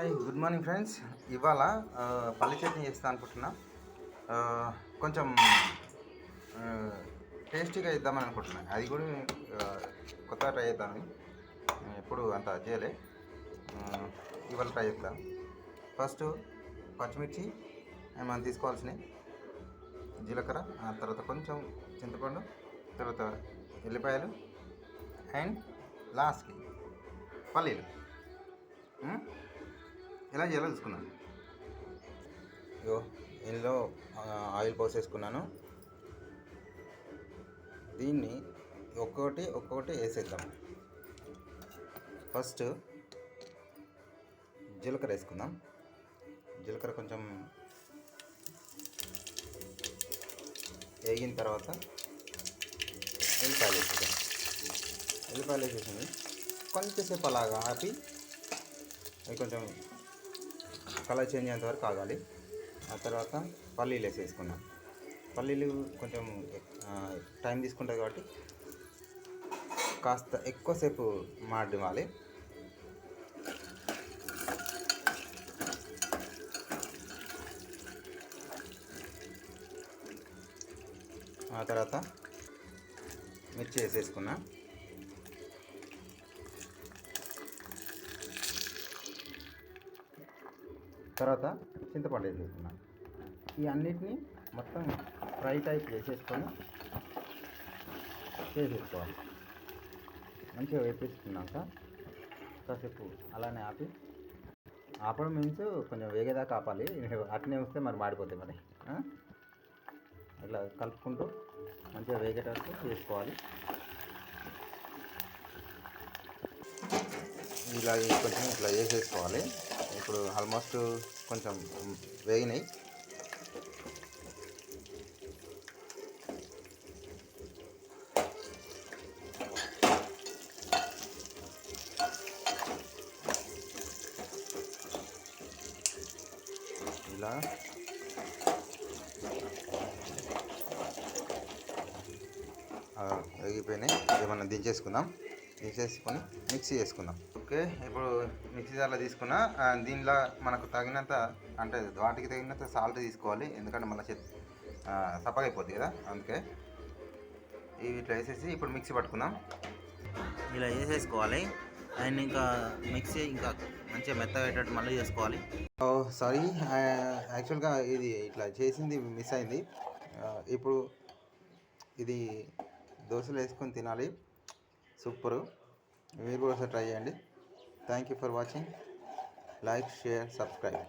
Hi good morning friends ఇవాళ ఆ, పల్లి చట్నీ చేస్తా అనుకుంటున్నా. కొంచెం టేస్టీగా ఇద్దామని అనుకుంటున్నా. అది కూడా కొత్త ట్రై చేద్దామని ఎప్పుడు అంత చేయలే. ఇవాళ ట్రై చేద్దాం. ఫస్ట్ పచ్చిమిర్చి మనం తీసుకోవాల్సినవి. జీలకర్ర ఆ తర్వాత కొంచెం చింతపండు తర్వాత ఎల్లిపాయలు అండ్ లాస్ట్కి పల్లీలు. ఎలా చేయాలో తెలుసుకున్నాను ఇగో ఇందులో ఆయిల్ పోసేసుకున్నాను. దీన్ని ఒక్కొక్కటి ఒక్కొక్కటి వేసేద్దాం. ఫస్ట్ జీలకర్ర వేసుకుందాం. జీలకర్ర కొంచెం వేగిన తర్వాత ఉల్లిపాయలు వేసేద్దాం. ఉల్లిపాయలు వేసేసింది కొంచెంసేపు అలాగా ఆపి అది కొంచెం కలర్ చేంజ్ అయ్యేంత వరకు ఆగాలి. ఆ తర్వాత పల్లీలు వేసేసుకున్నాం పల్లీలు కొంచెం టైం తీసుకుంటుంది కాబట్టి కాస్త ఎక్కువసేపు మాడివ్వాలి. ఆ తర్వాత మిర్చి వేసేసుకున్నా తర్వాత చింతపండు వేసేసుకున్నాను. ఈ అన్నిటిని మొత్తం ఫ్రై టైప్ వేసేసుకొని వేసేసుకోవాలి మంచిగా వేపేసుకున్నాక కాసేపు అలానే ఆపి ఆపడం మీన్స్ కొంచెం వేగేదాకా ఆపాలి. అట్నే వస్తే మరి మాడిపోతాయి మరి. ఇట్లా కలుపుకుంటూ మంచిగా వేగేటట్టు చేసుకోవాలి. ఇలా కొంచెం ఇట్లా వేసేసుకోవాలి. ఇప్పుడు ఆల్మోస్ట్ కొంచెం వేగినాయి. ఇలా. వేగిపోయినాయి. ఏమన్నా దించేసుకుందాం. దించేసుకొని మిక్సీ చేసుకుందాం. ఓకే ఇప్పుడు మిక్సీ జార్లో తీసుకున్న దీనిలో మనకు తగినంత అంటే వాటికి తగినంత సాల్ట్ తీసుకోవాలి ఎందుకంటే మళ్ళీ చెత్ సప్పగా కదా అందుకే. ఇవి ఇట్లా వేసేసి ఇప్పుడు మిక్సీ పట్టుకుందాం. ఇలా వేసేసుకోవాలి అండ్ ఇంకా మిక్సీ ఇంకా మంచిగా మెత్తగా పెట్టేటట్టు మళ్ళీ చేసుకోవాలి. సారీ యాక్చువల్గా ఇది ఇట్లా చేసింది మిస్ అయింది. ఇప్పుడు ఇది దోశలు వేసుకొని తినాలి. సూపరు. మీరు కూడా ఒకసారి ట్రై చేయండి. Thank you for watching like share subscribe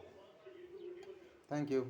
thank you